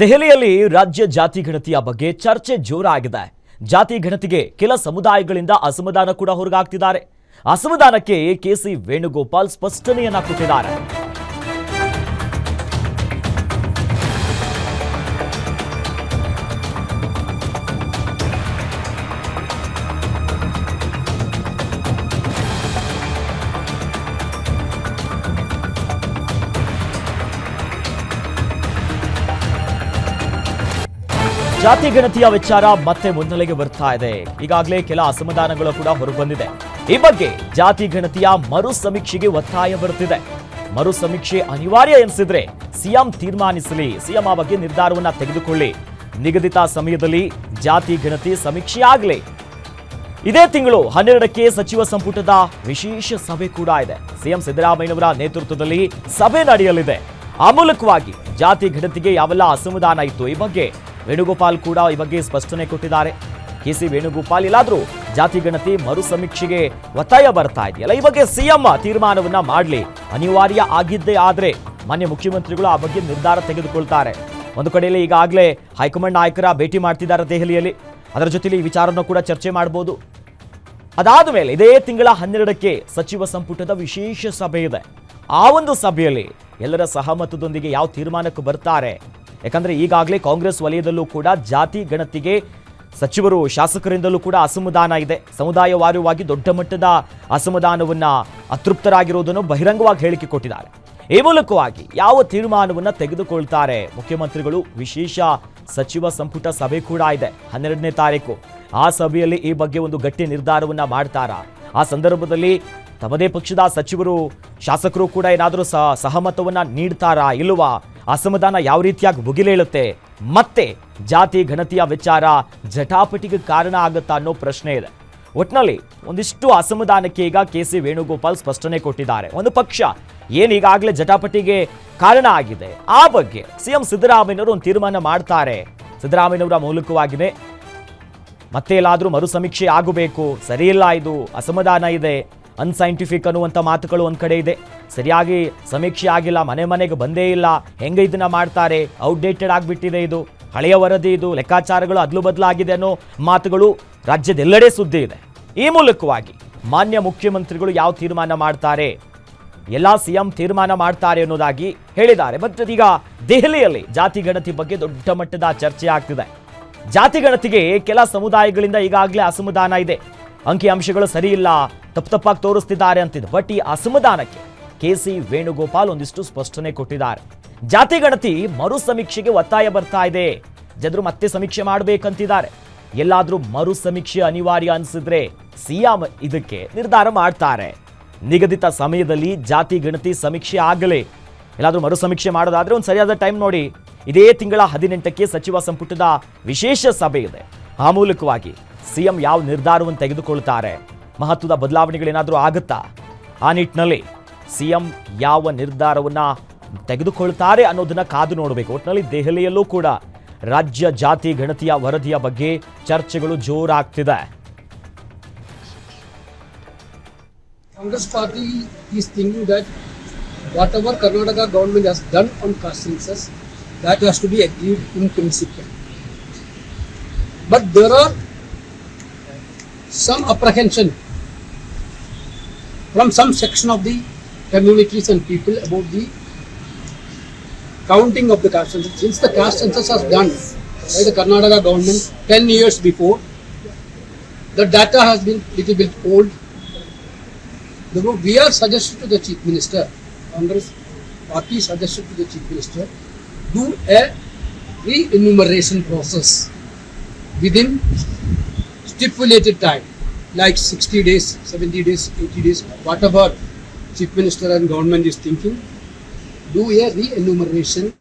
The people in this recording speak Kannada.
ದೆಹಲಿಯಲ್ಲಿ ರಾಜ್ಯ ಜಾತಿ ಗಣತಿಯ ಬಗ್ಗೆ ಚರ್ಚೆ ಜೋರಾಗಿದೆ. ಜಾತಿ ಗಣತಿಗೆ ಕೆಲ ಸಮುದಾಯಗಳಿಂದ ಅಸಮಾಧಾನ ಕೂಡ ಹೊರಗಾಗ್ತಿದ್ದಾರೆ. ಅಸಮಾಧಾನಕ್ಕೆ ಕೆಸಿ ವೇಣುಗೋಪಾಲ್ ಸ್ಪಷ್ಟನೆಯನ್ನ ಕೊಟ್ಟಿದ್ದಾರೆ. ಜಾತಿ ಗಣತಿಯ ವಿಚಾರ ಮತ್ತೆ ಮುನ್ನೆಲೆಗೆ ಬರ್ತಾ ಇದೆ. ಈಗಾಗಲೇ ಕೆಲ ಅಸಮಾಧಾನಗಳು ಕೂಡ ಹೊರಬಂದಿದೆ. ಈ ಬಗ್ಗೆ ಜಾತಿ ಗಣತಿಯ ಮರು ಸಮೀಕ್ಷೆಗೆ ಒತ್ತಾಯ ಬರುತ್ತಿದೆ. ಮರು ಸಮೀಕ್ಷೆ ಅನಿವಾರ್ಯ ಎನಿಸಿದ್ರೆ ಸಿಎಂ ತೀರ್ಮಾನಿಸಲಿ. ಸಿಎಂ ಆ ಬಗ್ಗೆ ನಿರ್ಧಾರವನ್ನ ತೆಗೆದುಕೊಳ್ಳಿ. ನಿಗದಿತ ಸಮಯದಲ್ಲಿ ಜಾತಿ ಗಣತಿ ಸಮೀಕ್ಷೆ ಆಗಲಿ. ಇದೇ ತಿಂಗಳು ಹನ್ನೆರಡಕ್ಕೆ ಸಚಿವ ಸಂಪುಟದ ವಿಶೇಷ ಸಭೆ ಕೂಡ ಇದೆ. ಸಿಎಂ ಸಿದ್ದರಾಮಯ್ಯನವರ ನೇತೃತ್ವದಲ್ಲಿ ಸಭೆ ನಡೆಯಲಿದೆ. ಆ ಮೂಲಕವಾಗಿ ಜಾತಿ ಗಣತಿಗೆ ಯಾವೆಲ್ಲ ಅಸಮಾಧಾನ ಇತ್ತು ಈ ಬಗ್ಗೆ ವೇಣುಗೋಪಾಲ್ ಕೂಡ ಈ ಬಗ್ಗೆ ಸ್ಪಷ್ಟನೆ ಕೊಟ್ಟಿದ್ದಾರೆ. ಕೆಸಿ ವೇಣುಗೋಪಾಲ್ ಇಲ್ಲಾದ್ರೂ ಜಾತಿ ಗಣತಿ ಮರು ಸಮೀಕ್ಷೆಗೆ ಒತ್ತಾಯ ಬರ್ತಾ ಇದೆಯಲ್ಲ? ಈ ಬಗ್ಗೆ ಸಿಎಂ ತೀರ್ಮಾನವನ್ನ ಮಾಡಲಿ. ಅನಿವಾರ್ಯ ಆಗಿದ್ದೇ ಆದ್ರೆ ಮಾನ್ಯ ಮುಖ್ಯಮಂತ್ರಿಗಳು ಆ ಬಗ್ಗೆ ನಿರ್ಧಾರ ತೆಗೆದುಕೊಳ್ತಾರೆ. ಒಂದು ಕಡೆಯಲ್ಲಿ ಈಗಾಗಲೇ ಹೈಕಮಾಂಡ್ ನಾಯಕರ ಭೇಟಿ ಮಾಡ್ತಿದ್ದಾರೆ ದೆಹಲಿಯಲ್ಲಿ. ಅದರ ಜೊತೆಲಿ ಈ ವಿಚಾರವನ್ನು ಕೂಡ ಚರ್ಚೆ ಮಾಡಬಹುದು ಅದಾದ ಮೇಲೆ ಇದೇ ತಿಂಗಳ ಹನ್ನೆರಡಕ್ಕೆ ಸಚಿವ ಸಂಪುಟದ ವಿಶೇಷ ಸಭೆ ಇದೆ. ಆ ಒಂದು ಸಭೆಯಲ್ಲಿ ಎಲ್ಲರ ಸಹಮತದೊಂದಿಗೆ ಯಾವ ತೀರ್ಮಾನಕ್ಕೂ ಬರ್ತಾರೆ ಯಾಕಂದ್ರೆ ಈಗಾಗಲೇ ಕಾಂಗ್ರೆಸ್ ವಲಯದಲ್ಲೂ ಕೂಡ ಜಾತಿ ಗಣತಿಗೆ ಸಚಿವರು ಶಾಸಕರಿಂದಲೂ ಕೂಡ ಅಸಮಾಧಾನ ಇದೆ. ಸಮುದಾಯವಾರುವಾಗಿ ದೊಡ್ಡ ಮಟ್ಟದ ಅಸಮಾಧಾನವನ್ನ ಅತೃಪ್ತರಾಗಿರುವುದನ್ನು ಬಹಿರಂಗವಾಗಿ ಹೇಳಿಕೆ ಕೊಟ್ಟಿದ್ದಾರೆ. ಈ ಮೂಲಕವಾಗಿ ಯಾವ ತೀರ್ಮಾನವನ್ನು ತೆಗೆದುಕೊಳ್ತಾರೆ ಮುಖ್ಯಮಂತ್ರಿಗಳು? ವಿಶೇಷ ಸಚಿವ ಸಂಪುಟ ಸಭೆ ಕೂಡ ಇದೆ ಹನ್ನೆರಡನೇ ತಾರೀಕು. ಆ ಸಭೆಯಲ್ಲಿ ಈ ಬಗ್ಗೆ ಒಂದು ಗಟ್ಟಿ ನಿರ್ಧಾರವನ್ನ ಮಾಡ್ತಾರಾ? ಆ ಸಂದರ್ಭದಲ್ಲಿ ತಮ್ಮದೇ ಪಕ್ಷದ ಸಚಿವರು, ಶಾಸಕರು ಕೂಡ ಏನಾದರೂ ಸಹ ಸಹಮತವನ್ನ ನೀಡ್ತಾರಾ ಇಲ್ವಾ? ಅಸಮಾಧಾನ ಯಾವ ರೀತಿಯಾಗಿ ಭುಗಿಲೇಳುತ್ತೆ ಮತ್ತೆ ಜಾತಿ ಘನತೆಯ ವಿಚಾರ ಜಟಾಪಟಿಗೆ ಕಾರಣ ಆಗುತ್ತಾ ಅನ್ನೋ ಪ್ರಶ್ನೆ ಇದೆ. ಒಟ್ನಲ್ಲಿ ಒಂದಿಷ್ಟು ಅಸಮಾಧಾನಕ್ಕೆ ಈಗ ಕೆ ಸಿ ವೇಣುಗೋಪಾಲ್ ಸ್ಪಷ್ಟನೆ ಕೊಟ್ಟಿದ್ದಾರೆ. ಒಂದು ಪಕ್ಷ ಏನೀಗಾಗಲೇ ಜಟಾಪಟಿಗೆ ಕಾರಣ ಆಗಿದೆ. ಆ ಬಗ್ಗೆ ಸಿಎಂ ಸಿದ್ದರಾಮಯ್ಯನವರು ಒಂದು ತೀರ್ಮಾನ ಮಾಡ್ತಾರೆ. ಸಿದ್ದರಾಮಯ್ಯನವರ ಮೂಲಕವಾಗಿದೆ ಮತ್ತೆ ಎಲ್ಲಾದರೂ ಮರು ಸಮೀಕ್ಷೆ ಆಗಬೇಕು ಸರಿಯಿಲ್ಲ ಇದು. ಅಸಮಾಧಾನ ಇದೆ. ಅನ್ಸೈಂಟಿಫಿಕ್ ಅನ್ನುವಂಥ ಮಾತುಗಳು ಒಂದು ಕಡೆ ಇದೆ. ಸರಿಯಾಗಿ ಸಮೀಕ್ಷೆ ಆಗಿಲ್ಲ, ಮನೆ ಮನೆಗೆ ಬಂದೇ ಇಲ್ಲ, ಹೆಂಗೆ ಇದನ್ನ ಮಾಡ್ತಾರೆ ಔಟ್ಡೇಟೆಡ್ ಆಗಿಬಿಟ್ಟಿದೆ ಇದು. ಹಳೆಯ ವರದಿ ಇದು, ಲೆಕ್ಕಾಚಾರಗಳು ಅದ್ಲು ಬದಲಾಗಿದೆ ಅನ್ನೋ ಮಾತುಗಳು ರಾಜ್ಯದೆಲ್ಲೆಡೆ ಸುದ್ದಿ ಇದೆ. ಈ ಮೂಲಕವಾಗಿ ಮಾನ್ಯ ಮುಖ್ಯಮಂತ್ರಿಗಳು ಯಾವ ತೀರ್ಮಾನ ಮಾಡ್ತಾರೆ, ಎಲ್ಲ ಸಿಎಂ ತೀರ್ಮಾನ ಮಾಡ್ತಾರೆ ಅನ್ನೋದಾಗಿ ಹೇಳಿದ್ದಾರೆ. ಬಟ್ ಈಗ ದೆಹಲಿಯಲ್ಲಿ ಜಾತಿ ಗಣತಿ ಬಗ್ಗೆ ದೊಡ್ಡ ಮಟ್ಟದ ಚರ್ಚೆ ಆಗ್ತಿದೆ. ಜಾತಿ ಗಣತಿಗೆ ಕೆಲ ಸಮುದಾಯಗಳಿಂದ ಈಗಾಗಲೇ ಅಸಮಾಧಾನ ಇದೆ. ಅಂಕಿ ಸರಿಯಿಲ್ಲ, ತಪ್ಪು ತಪ್ಪಾಗಿ ತೋರಿಸ್ತಿದ್ದಾರೆ ಅಂತಿದೆ. ಬಟ್ ಈ ಅಸಮಾಧಾನಕ್ಕೆ ಕೆ ಸಿ ವೇಣುಗೋಪಾಲ್ ಒಂದಿಷ್ಟು ಸ್ಪಷ್ಟನೆ ಕೊಟ್ಟಿದ್ದಾರೆ. ಜಾತಿ ಗಣತಿ ಮರು ಸಮೀಕ್ಷೆಗೆ ಒತ್ತಾಯ ಬರ್ತಾ ಇದೆ. ಜನರು ಮತ್ತೆ ಸಮೀಕ್ಷೆ ಮಾಡಬೇಕಂತಿದ್ದಾರೆ. ಎಲ್ಲಾದ್ರೂ ಮರು ಸಮೀಕ್ಷೆ ಅನಿವಾರ್ಯ ಅನಿಸಿದ್ರೆ ಸಿಎಂ ಇದಕ್ಕೆ ನಿರ್ಧಾರ ಮಾಡ್ತಾರೆ. ನಿಗದಿತ ಸಮಯದಲ್ಲಿ ಜಾತಿ ಗಣತಿ ಸಮೀಕ್ಷೆ ಆಗಲಿ. ಎಲ್ಲಾದ್ರೂ ಮರು ಸಮೀಕ್ಷೆ ಮಾಡೋದಾದ್ರೆ ಒಂದು ಸರಿಯಾದ ಟೈಮ್ ನೋಡಿ. ಇದೇ ತಿಂಗಳ ಹದಿನೆಂಟಕ್ಕೆ ಸಚಿವ ಸಂಪುಟದ ವಿಶೇಷ ಸಭೆ ಇದೆ. ಆ ಮೂಲಕವಾಗಿ ಸಿಎಂ ಯಾವ ನಿರ್ಧಾರವನ್ನು ತೆಗೆದುಕೊಳ್ತಾರೆ? ಮಹತ್ವದ ಬದಲಾವಣೆಗಳೇನಾದರೂ ಆಗುತ್ತಾ? ಆ ನಿಟ್ಟಿನಲ್ಲಿ ಸಿಎಂ ಯಾವ ನಿರ್ಧಾರವನ್ನು ತೆಗೆದುಕೊಳ್ತಾರೆ ಅನ್ನೋದನ್ನ ಕಾದು ನೋಡಬೇಕು. ಒಟ್ಟಿನಲ್ಲಿ ದೆಹಲಿಯಲ್ಲೂ ಕೂಡ ರಾಜ್ಯ ಜಾತಿ, ಗಣತಿಯ ವರದಿಯ ಬಗ್ಗೆ ಚರ್ಚೆಗಳು ಜೋರಾಗ್ತಿದೆ. Congress party is thinking that whatever Karnataka government has done on constituencies that has to be agreed in principle but there are some apprehension from some section of the communities and people about the counting of the caste census. Since the caste census was done by the Karnataka government 10 years before, the data has been little bit old Therefore, we are suggested to the Chief Minister, Congress party suggested to the Chief Minister, do a re-enumeration process within stipulated time, like 60 days, 70 days, 80 days, whatever Chief Minister and government is thinking, do a re-enumeration